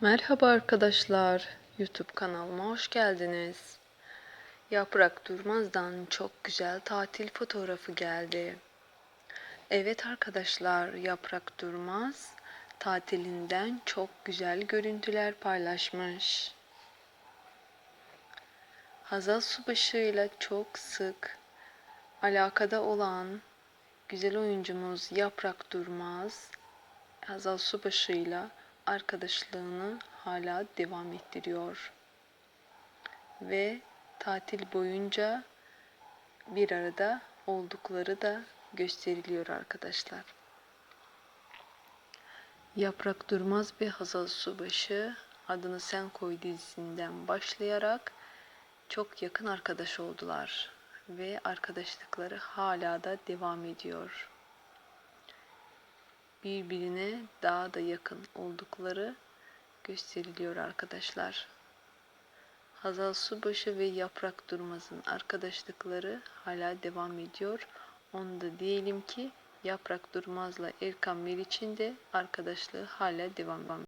Merhaba arkadaşlar, YouTube kanalıma hoş geldiniz. Yaprak Durmaz'dan çok güzel tatil fotoğrafı geldi. Evet arkadaşlar, Yaprak Durmaz tatilinden çok güzel görüntüler paylaşmış. Hazal Subaşı ile çok sık alakada olan güzel oyuncumuz Yaprak Durmaz, Hazal Subaşı ile arkadaşlığını hala devam ettiriyor. Ve tatil boyunca bir arada oldukları da gösteriliyor arkadaşlar. Yaprak Durmaz ve Hazal Subaşı adını Sen Koy dizisinden başlayarak çok yakın arkadaş oldular ve arkadaşlıkları hala da devam ediyor birbirine daha da yakın oldukları gösteriliyor arkadaşlar. Hazal Subaşı ve Yaprak Durmaz'ın arkadaşlıkları hala devam ediyor. Onu da diyelim ki Yaprak Durmaz'la Erkan Meriç'in de arkadaşlığı hala devam ediyor.